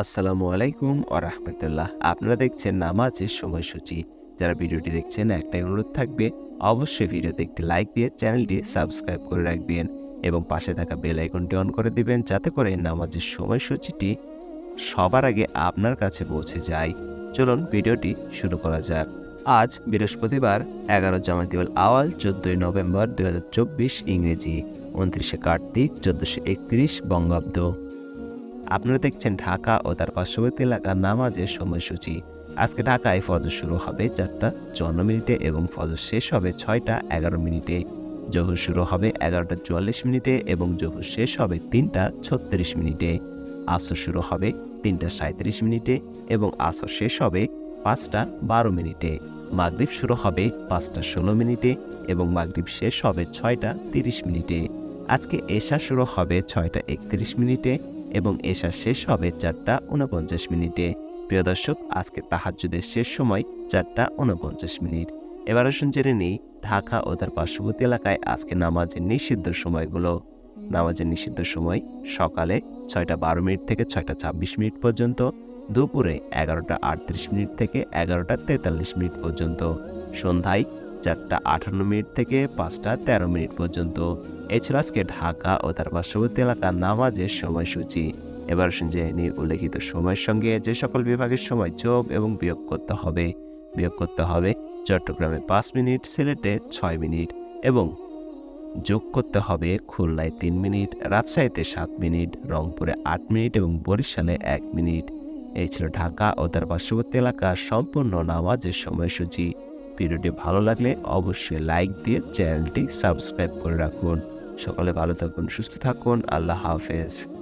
আসসালামু আলাইকুম রাহমাতুল্লাহ। আপনারা দেখছেন নামাজের সময়সূচি। যারা ভিডিওটি দেখছেন, একটাই অনুরোধ থাকবে, অবশ্যই ভিডিওতে একটি লাইক দিয়ে চ্যানেলটি সাবস্ক্রাইব করে রাখবেন এবং পাশে থাকা বেল আইকনটি অন করে দিবেন যাতে করে নামাজের সময়সূচিটি সবার আগে আপনার কাছে পৌঁছে যায়। চলুন ভিডিওটি শুরু করা যাক। আজ বৃহস্পতিবার, এগারো জামাতিউল আওয়াল, চোদ্দই নভেম্বর দু হাজার চব্বিশ ইংরেজি, উনত্রিশে কার্তিক, চোদ্দোশো একত্রিশ বঙ্গাব্দ। আপনারা দেখছেন ঢাকা ও তার পার্শ্ববর্তী এলাকার নামাজের সময়সূচি। আজকে ঢাকায় ফজর শুরু হবে চারটা চুয়ান্ন মিনিটে এবং ফজর শেষ হবে ছয়টা এগারো মিনিটে। জহুর শুরু হবে এগারোটা চুয়াল্লিশ মিনিটে এবং জহুর শেষ হবে তিনটা ছত্রিশ মিনিটে। আসর শুরু হবে তিনটা সাঁত্রিশ মিনিটে এবং আসর শেষ হবে পাঁচটা বারো মিনিটে। মাগরিব শুরু হবে পাঁচটা ষোলো মিনিটে এবং মাগরিব শেষ হবে ছয়টা তিরিশ মিনিটে। আজকে এশা শুরু হবে ছয়টা একত্রিশ মিনিটে এবং এশা শেষ হবে চারটা উনপঞ্চাশ মিনিটে। প্রিয় দর্শক, আজকে তাহাজ্জুদের শেষ সময় চারটা উনপঞ্চাশ মিনিট। এবার আসুন জেনে নিই ঢাকা ও তার পার্শ্ববর্তী এলাকায় আজকে নামাজের নিষিদ্ধ সময়গুলো। নামাজের নিষিদ্ধ সময় সকালে ছয়টা বারো মিনিট থেকে ছয়টা ছাব্বিশ মিনিট পর্যন্ত, দুপুরে এগারোটা আটত্রিশ মিনিট থেকে এগারোটা তেতাল্লিশ মিনিট পর্যন্ত। সন্ধ্যায় চারটা আটান্ন মিনিট থেকে পাঁচটা তেরো মিনিট পর্যন্ত। এছাড়া আজকে ঢাকা ও তার পার্শ্ববর্তী এলাকার নামাজের সময়সূচি। এবার জেনে উল্লেখিত সময়ের সঙ্গে যে সকল বিভাগের সময় যোগ এবং বিয়োগ করতে হবে। বিয়োগ করতে হবে চট্টগ্রামে পাঁচ মিনিট, সিলেটে ছয় মিনিট এবং যোগ করতে হবে খুলনায় তিন মিনিট, রাজশাহীতে সাত মিনিট, রংপুরে আট মিনিট এবং বরিশালে এক মিনিট। এই ছিল ঢাকা ও তার পার্শ্ববর্তী এলাকার সম্পূর্ণ নামাজের সময়সূচি। ভিডিওটি ভালো লাগলে অবশ্যই লাইক দিয়ে চ্যানেলটি সাবস্ক্রাইব করে রাখুন। সকালে ভালো থাকুন, সুস্থ থাকুন, আল্লাহ হাফেজ।